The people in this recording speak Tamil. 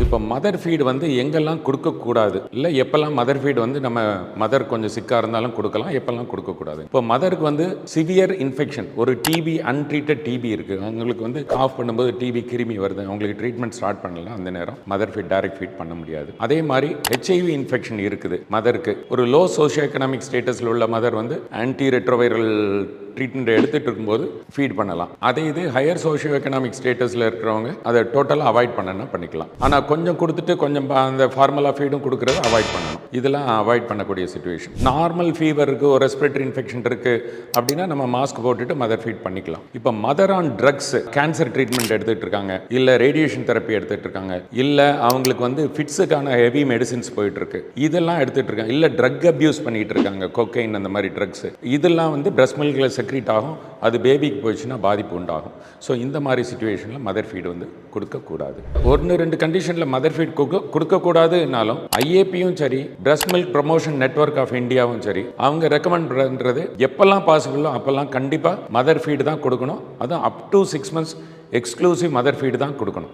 இப்போ மதர் ஃபீடு வந்து எங்கெல்லாம் கொடுக்கக்கூடாது இல்லை எப்போல்லாம் மதர் ஃபீடு வந்து நம்ம மதர் கொஞ்சம் சிக்காக இருந்தாலும் கொடுக்கலாம் எப்போல்லாம் கொடுக்கக்கூடாது இப்போ மதருக்கு வந்து சிவியர் இன்ஃபெக்ஷன் ஒரு டிபி அன்ட்ரீட்டட் டிபி இருக்குது அவங்களுக்கு வந்து ஆஃப் பண்ணும்போது டிபி கிருமி வருது. அவங்களுக்கு ட்ரீட்மெண்ட் ஸ்டார்ட் பண்ணலாம் அந்த நேரம். மதர் ஃபீட் டைரக்ட் ஃபீட் பண்ண முடியாது. அதே மாதிரி ஹெச்ஐவி இன்ஃபெக்ஷன் இருக்குது மதருக்கு ஒரு லோ சோஷியோ எக்கனாமிக் ஸ்டேட்டஸில் உள்ள மதர் வந்து ஆன்டி ரெட்ரோவைரல் ட்ரீட்மெண்ட் எடுத்துட்டு இருக்கும்போது ஃபீட் பண்ணலாம். அதே இது ஹையர் சோஷியோ எக்கனாமிக் ஸ்டேட்டஸில் இருக்கிறவங்க அதை டோட்டலாக அவாய்ட் பண்ணனா பண்ணிக்கலாம். ஆனால் கொஞ்சம் கொடுத்துட்டு கொஞ்சம் அந்த ஃபார்மலாக ஃபீடும் கொடுக்குறத அவாய்ட் பண்ணணும். இதெல்லாம் அவாய்ட் பண்ணக்கூடிய சுச்சுவேஷன் நார்மல் ஃபீவர் இருக்குது ஒரு ரெஸ்பிரேட்டரி இன்ஃபெக்ஷன் இருக்குது அப்படின்னா நம்ம மாஸ்க் போட்டுட்டு மதர் ஃபீட் பண்ணிக்கலாம். இப்போ mother on drugs cancer treatment எடுத்துகிட்டு இருக்காங்க. இல்லை ரேடியேஷன் தெரப்பி எடுத்துகிட்டு இருக்காங்க. இல்லை அவங்களுக்கு வந்து ஃபிட்ஸுக்கான ஹெவி மெடிசின்ஸ் போயிட்டு இருக்கு. இதெல்லாம் எடுத்துகிட்டு இருக்காங்க. இல்லை ட்ரக் அப்யூஸ் பண்ணிட்டு இருக்காங்க. கொக்கைன் அந்த மாதிரி ட்ரக்ஸ் இதெல்லாம் வந்து பிரஸ்ட் மில்கில் செக்ரீட் ஆகும். அது பேபிக்கு போயிடுச்சுன்னா பாதிப்பு உண்டாகும். ஸோ இந்த மாதிரி சுச்சுவேஷனில் மதர் ஃபீடு வந்து கொடுக்கக்கூடாது. ஒன்று ரெண்டு கண்டிஷனில் மதர் ஃபீட் கொடுக்க கொடுக்கக்கூடாதுனாலும் ஐஏபியும் சரி breast milk promotion network of இந்தியாவும் சரி அவங்க ரெக்கமெண்ட் பண்ணுறது எப்பெல்லாம் பாசிபிளோ அப்போல்லாம் கண்டிப்பாக மதர் ஃபீடு தான் கொடுக்கணும். அதுவும் up to six months exclusive mother feed தான் கொடுக்கணும்.